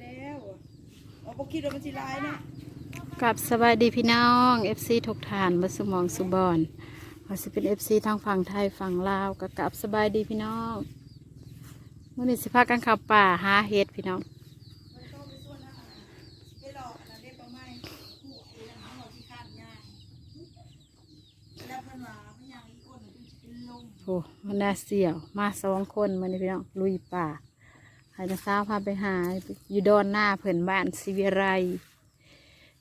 แล้วเอาบ่คิดว่ามันสิลายเนาะกับสบายดีพี่น้อง FC ทุกฐานบัสมองสุบอนว่าสิเป็น FC ทางฝั่งไทยฝั่งลาวกับกับสบายดีพี่น้องมื่อนี้สิพากันขับป่าหาเห็ดพี่น้องไปหลอกอันนั้นได้ประมาณหัวเองเขาบอกที่คาดยากแล้วเพิ่นว่าเพิ่นยังอีกคนนึงเป็นลมโอ้มันน่าเสี่ยว มาสองคนมื่อนี้พี่น้องลุยป่า ให้นักสาวพาไปหาอยู่ดอนหน้าเพิ่นบ้านศิวิไร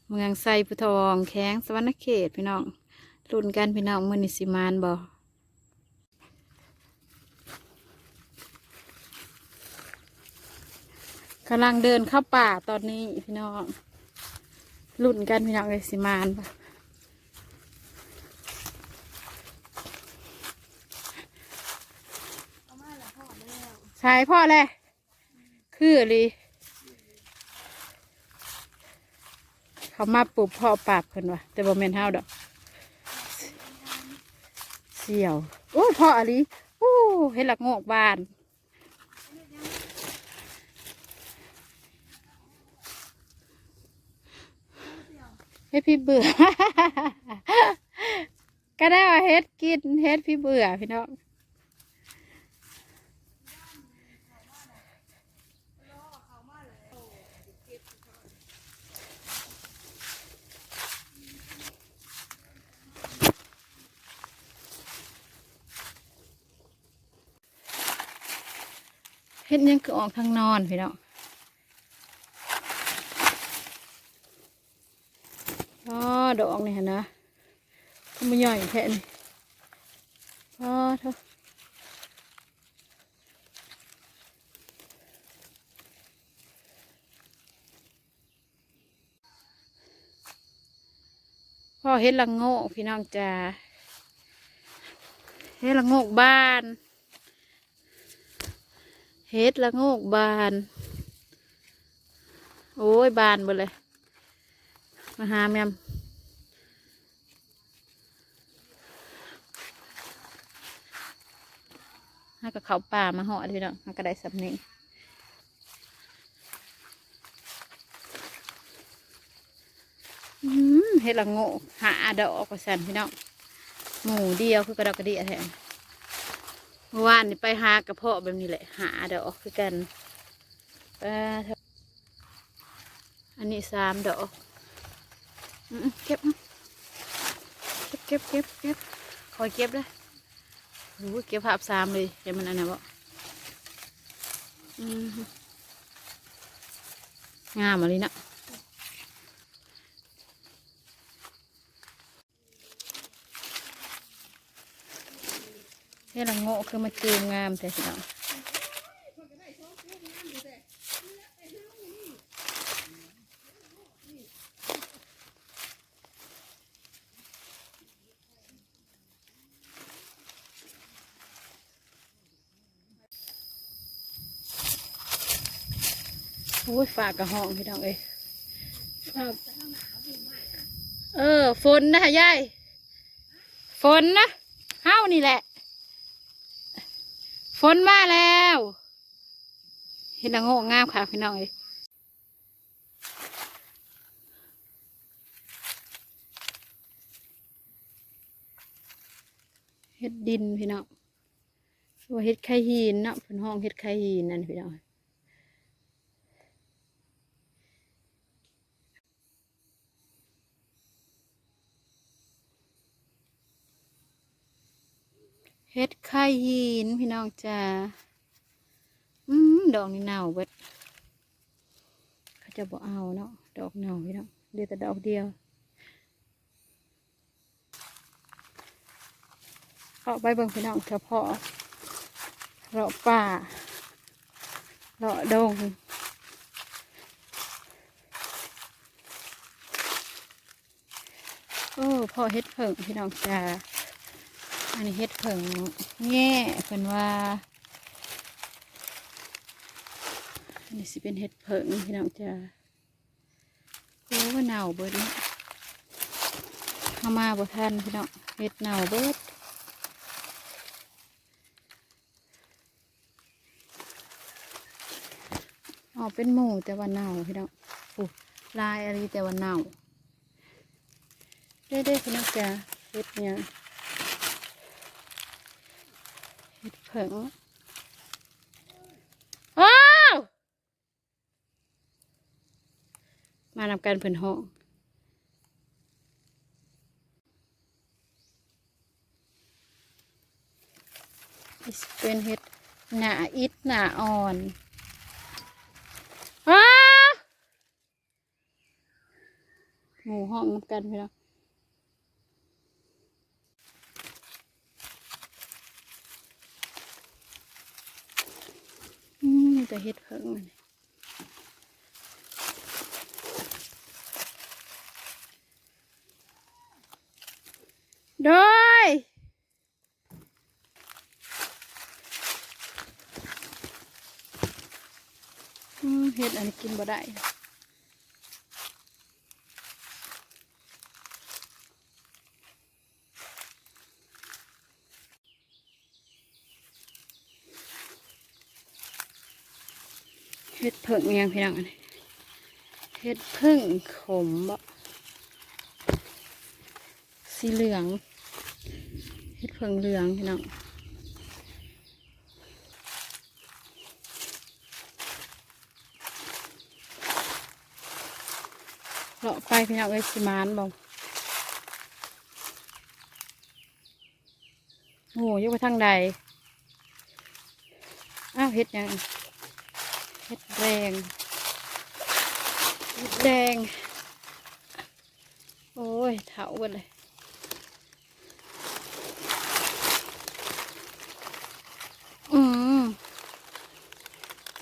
เมืองไซพุทองแข้งสวรรณเขตพี่น้องรุ่นกันพี่น้องมือนี้สิมานบ่กำลังเดินเข้าป่าตอนนี้พี่น้องรุ่นกันพี่น้องเลยสิมานบ่เอามาละพ่อแล้วใช่พ่อเลย คืออะไรเขามาปลูกพ่อปากเพิ่นว่ะแต่บ่แม่นเฮาดอกเสี่ยวโอ้พ่ออะไรโอ้เฮ็ดหลักโงกบานให้พี่เบื่อ ก็ได้ว่าเฮ็ดกินเฮ็ดพี่เบื่อพี่น้อง เฮ็ดยังคือออกทางนอนพี่น้องอ๋อดอกนี่ฮะนะทำไมใหญ่แค่นี้อ๋อเถอะพ่อเฮ็ดละโงกพี่น้องจ้าเฮ็ดละโงกบ้าน เฮ็ดละโงกบาน โอ้ยบานหมดเลย มาหาแมมหากับเขาป่ามาเหาะพี่น้องหากระไดสับนี้อืมเฮ็ดละโงกหาดอกกระสันพี่น้องหมูเดียวคือกระดอกกระเดียแทน เมื่อวานนี่ไปหากระเพาะแบบนี้แหละ หาดอกคือกันอันนี้สามดอกเก็บเก็บเก็บเก็บเก็บคอยเก็บเลยโอ้เก็บภาพสามเลยเดี๋ยวมันอันไหนบ่อืมงามอะไรนะ เฮ้ยละโง่คือมาจูงงามแต่สิเนาะโอ้ยฝากกระห้องพี่น้องเอ้ยฝากเออ ฝนนะยาย ฝนนะเฮ้านี่แหละ ฝนมาแล้ว เห็นละโง่งามค่ะพี่น้องเอ้ยเฮ็ดดินพี่น้องว่าเฮ็ดไข่หินเนาะผืนห้องเฮ็ดไข่หินนั่นพี่น้อง เฮ็ดไข่หินพี่น้องจ้าอืมดอกนี่เน่าเบิดเขาจะบอกเอาเนาะดอกเน่าพี่น้องเดียวแต่ดอกเดียวเอาไปเบิ่งพี่น้องเฉพาะเลาะป่าเลาะดงโอ้พ่อเฮ็ดเพิ่งพี่น้องจ้า อันนี้เฮ็ดเผิงแง่เพิ่นว่า อันนี้สิเป็นเฮ็ดเผิงพี่น้องจ้าโอ้ว่าเน่าเบิดเนาะเข้ามาบ่ทันพี่น้องเฮ็ดเน่าเบิดอ๋อเป็นหมูแต่ว่าเน่าพี่น้องอู้ลายอะไรแต่ว่าเน่าได้ได้พี่น้องจ้าเฮ็ดเนี่ยงเฮ็ดเผิงว้าวมานำกันเพิ่นห้องเป็นเฮ็ดหนาอิดหนาอ่อนว้าหมูห้องนำกันพี่น้องอื จะเฮ็ดเพิ่งมันโดยเฮ็ดอันนี้กินบ่ได้ เฮ็ดเพิ่งยังพี่น้องอันนี้เฮ็ดเพิ่งขมบ่สีเหลืองเฮ็ดเพิ่งเหลืองพี่น้องเลาะไปพี่น้องเอ้ยสิมานบอกโอ้ยกไปทางใดอ้าวเฮ็ดยัง เห็ดแดงเฮ็ดแดง โอ้ยเถากันเลยอืม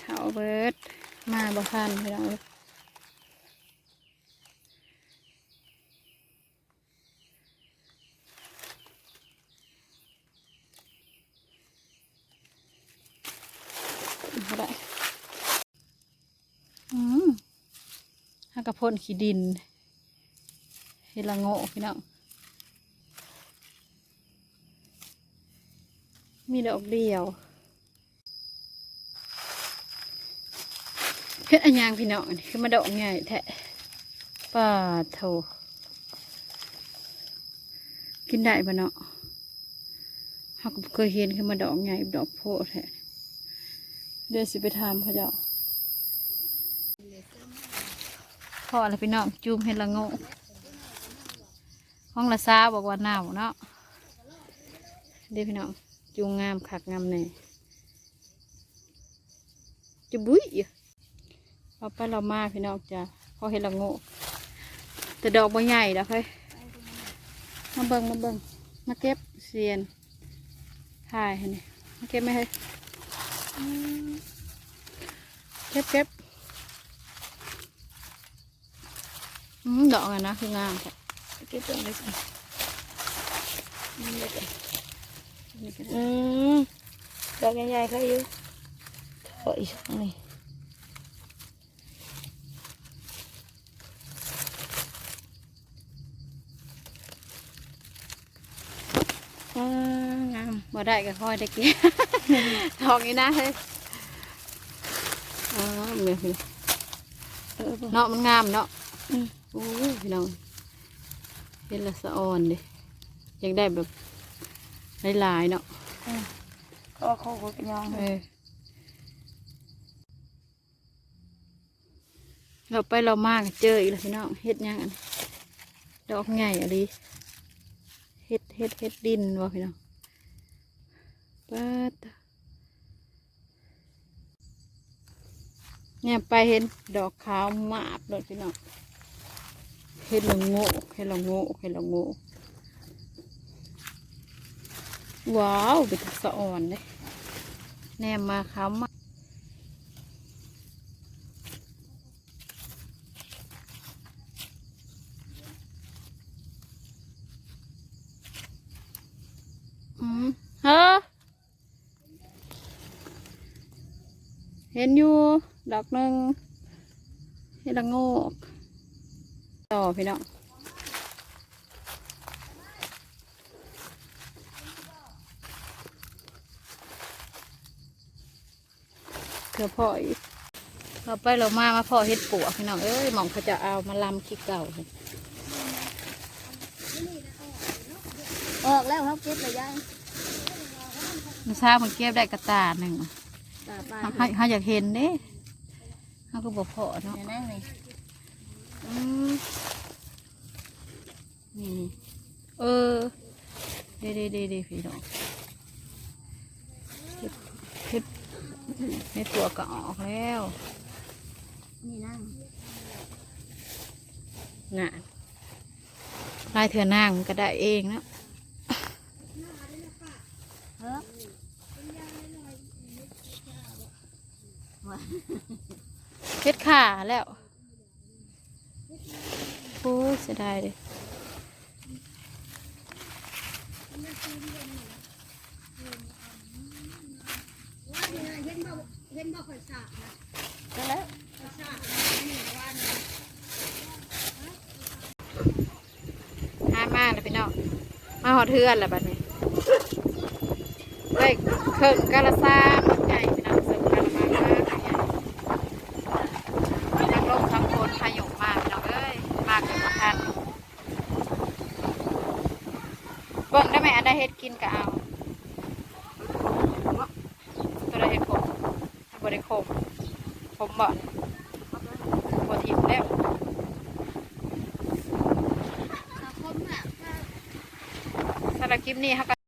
เถาเบิดมาบ่ทันพี่น้องเอ้ย ก็ได้อืม ฮักกระพ่นขี้ดินเฮดละโง่พี่น้องมีดอกเดียวเฮ็ดอันยางพี่น้องอันนี้คือมาดอกใหญ่แท้ป้าโถกินได้ปะเนาะเขาก็เคยเห็นคือมาดอกใหญ่ดอกโพแท้เดี๋ยวสิไปทำเขาเจ้า พออะไรพี่น้องจูมเห็นละโง่ห้องละซาบอกว่าหนาวเนาะเดี๋ยวพี่น้องจูงงามขักงามแน่จะบุ้ยเราไปเรามาพี่น้องจ้ะพอเห็นละโง่แต่ดอกบ่ใหญ่แล้วเฮ้ยมาเบิ่งมาเบิ่งมาเก็บเสียนถ่ายให้นี่มาเก็บไหมเฮ้ยเก็บเก็บอืม ดอกอะนะคืองามค่ะเก็บตรงนี้สินี่เลยกันนี่กันอืมดอกใหญ่ๆเขาอยู่ถอยช่องนี่อ่างามบ่ได้ก็ค่อยได้กินดอกนี้นะเฮ้ยอ่าเมียพี่เออเนาะมันงามเนาะอืม โอ้ยพี่น้องเห็นละสะอ่อนดิอยากได้แบบหลายๆเนาะก็เขาก็เป็นยองเออเราไปเรามากเจออีกแล้วพี่น้องเฮ็ดหยังอันนี้ดอกใหญ่อะไรเฮ็ดเฮ็ดเฮ็ดดินวะพี่น้องปัดเนี่ยไปเห็นดอกขาวมากเลยพี่น้อง เฮ็ดละโง่เฮ็ดละโง่เฮ็ดละโง่ว้าวเป็นสะอ่อนเลยแนมมาขาวมากอืมเฮ้อเห็นอยู่ ดอกหนึ่งเห็นละโงก ต่อพี่น้องเกือบพออีกเราไปเรามามาพอเฮ็ดปวกพี่น้องเอ้ยหมองเขาจะเอามาลำขี้เก่าออกแล้วครับเก็บเลยยายมันทราบมันเก็บได้กระตาหนึ่งตาปลาเขาเขาอยากเห็นเด้เขาก็บอกพอเนาะเนี่ เออ เด้เด้เด้เด้พี่น้องเฮ็ดเฮ็ดเฮ็ดปวก็ออกแล้ว นี่นั่งน่ะลายเถื่อนางก็ได้เองนะเฮ้เฮ็ดขาแล้ว สียดายเลยเห็นบ่เห็นบ่ข่อยสาบนะก็แล้วข่อยสาบนี่ว่านี่ห้ามาเลยพี่น้องมาหอดเทือนแล้วบัดนี้เฮ้ยเคิงกาลาซาบักใหญ่พี่น้องเสริมกาลามามากใหญ่มีทั้งลมทั้งโคนพายุมาพี่น้องเอ้ยมากกันทันเบิ่งได้ไหมอันใดเฮ็ดกินก็เอาตัวใดเฮ็ดขมอันบ่ได้ขมขมบ่บ่